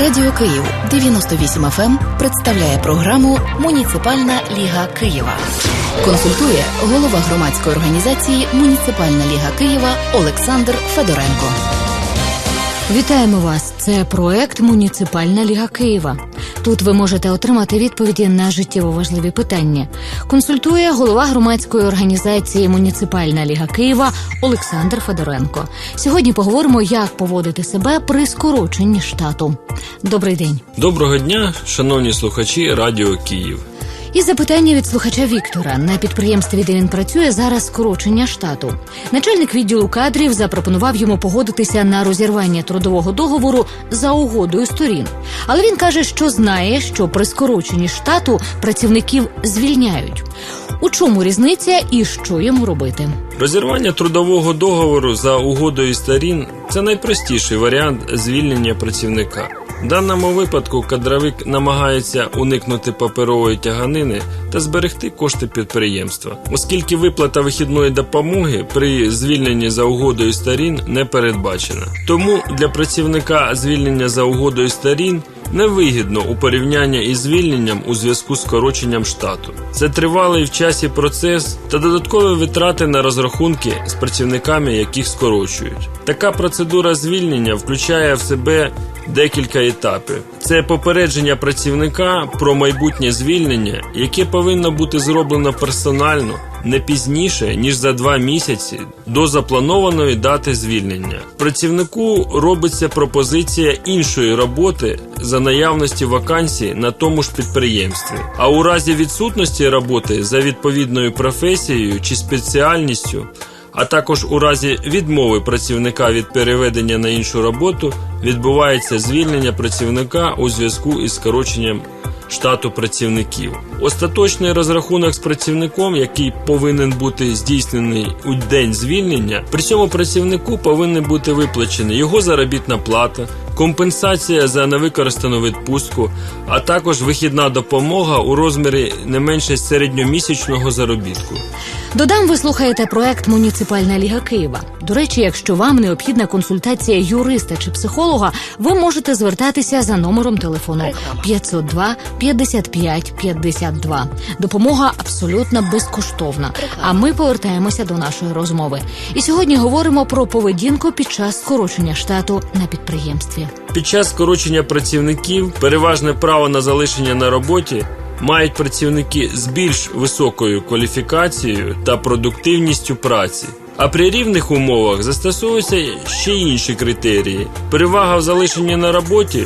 Радіо Київ 98 FM ем представляє програму Муніципальна ліга Києва. Консультує голова громадської організації Муніципальна ліга Києва Олександр Федоренко. Вітаємо вас! Це проект Муніципальна ліга Києва. Тут ви можете отримати відповіді на життєво важливі питання. Консультує голова громадської організації Муніципальна ліга Києва Олександр Федоренко. Сьогодні поговоримо, як поводити себе при скороченні штату. Добрий день. Доброго дня, шановні слухачі Радіо Київ. І запитання від слухача Віктора на підприємстві, де він працює, зараз скорочення штату. Начальник відділу кадрів запропонував йому погодитися на розірвання трудового договору за угодою сторін. Але він каже, що знає, що при скороченні штату працівників звільняють. У чому різниця і що йому робити? Розірвання трудового договору за угодою сторін це найпростіший варіант звільнення працівника. В даному випадку кадровик намагається уникнути паперової тяганини та зберегти кошти підприємства, оскільки виплата вихідної допомоги при звільненні за угодою сторін не передбачена. Тому для працівника звільнення за угодою сторін невигідно у порівнянні із звільненням у зв'язку з скороченням штату. Це тривалий в часі процес та додаткові витрати на розрахунки з працівниками, яких скорочують. Така процедура звільнення включає в себе декілька етапів. Це попередження працівника про майбутнє звільнення, яке повинно бути зроблено персонально не пізніше ніж за два місяці до запланованої дати звільнення. Працівнику робиться пропозиція іншої роботи за наявності вакансій на тому ж підприємстві. А у разі відсутності роботи за відповідною професією чи спеціальністю. А також у разі відмови працівника від переведення на іншу роботу відбувається звільнення працівника у зв'язку із скороченням штату працівників. Остаточний розрахунок з працівником, який повинен бути здійснений у день звільнення, при цьому працівнику повинна бути виплачена його заробітна плата, компенсація за невикористану відпустку, а також вихідна допомога у розмірі не менше середньомісячного заробітку. Додам, ви слухаєте проект Муніципальна ліга Києва. До речі, якщо вам необхідна консультація юриста чи психолога, ви можете звертатися за номером телефону 502 55 52. Допомога абсолютно безкоштовна. А ми повертаємося до нашої розмови. І сьогодні говоримо про поведінку під час скорочення штату на підприємстві. Під час скорочення працівників переважне право на залишення на роботі мають працівники з більш високою кваліфікацією та продуктивністю праці. А при рівних умовах застосовуються ще інші критерії. Перевага в залишенні на роботі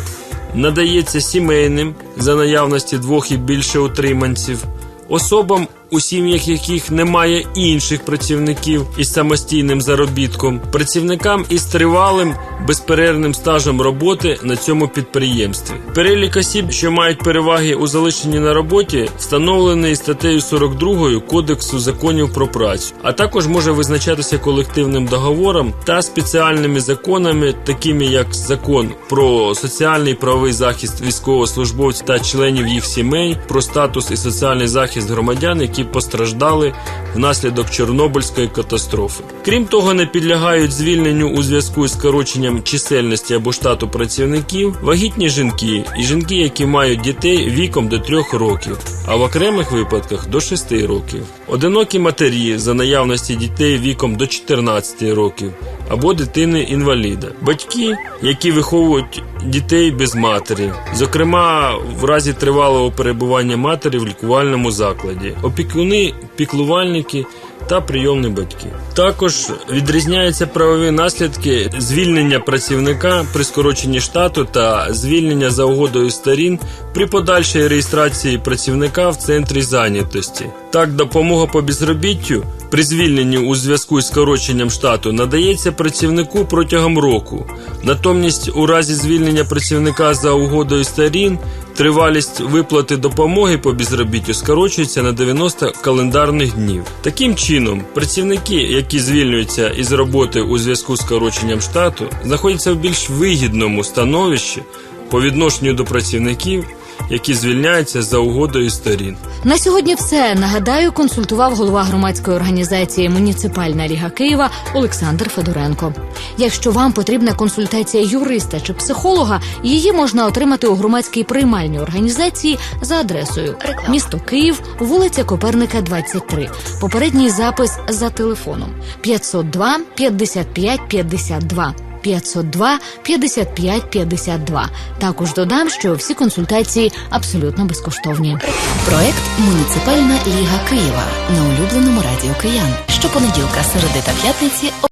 надається сімейним за наявності двох і більше утриманців, особам, у сім'ях яких немає інших працівників із самостійним заробітком, працівникам із тривалим безперервним стажем роботи на цьому підприємстві. Перелік осіб, що мають переваги у залишенні на роботі, встановлений статтею 42 Кодексу законів про працю, а також може визначатися колективним договором та спеціальними законами, такими як закон про соціальний правовий захист військовослужбовців та членів їх сімей, про статус і соціальний захист громадян, які постраждали внаслідок Чорнобильської катастрофи. Крім того, не підлягають звільненню у зв'язку з скороченням чисельності або штату працівників, вагітні жінки і жінки, які мають дітей віком до 3 років, а в окремих випадках до 6 років, одинокі матері за наявності дітей віком до 14 років або дитини інваліда, батьки, які виховують дітей без матері, зокрема в разі тривалого перебування матері в лікувальному закладі, опікуни, піклувальники та прийомні батьки. Також відрізняються правові наслідки звільнення працівника при скороченні штату та звільнення за угодою сторін при подальшій реєстрації працівника в центрі зайнятості. Так, допомога по безробіттю при звільненні у зв'язку з скороченням штату надається працівнику протягом року. Натомість, у разі звільнення працівника за угодою сторін, тривалість виплати допомоги по безробіттю скорочується на 90 календарних днів. Таким чином, працівники, які звільнюються із роботи у зв'язку з скороченням штату, знаходяться в більш вигідному становищі по відношенню до працівників які звільняються за угодою сторін. На сьогодні все нагадаю, консультував голова громадської організації Муніципальна ліга Києва Олександр Федоренко. Якщо вам потрібна консультація юриста чи психолога, її можна отримати у громадській приймальній організації за адресою місто Київ, вулиця Коперника, 23. Попередній запис за телефоном 502 55 52. 502 55 52. Також додам, що всі консультації абсолютно безкоштовні. Проект Муніципальна ліга Києва на улюбленому радіо киян. Щопонеділка, середи та п'ятниці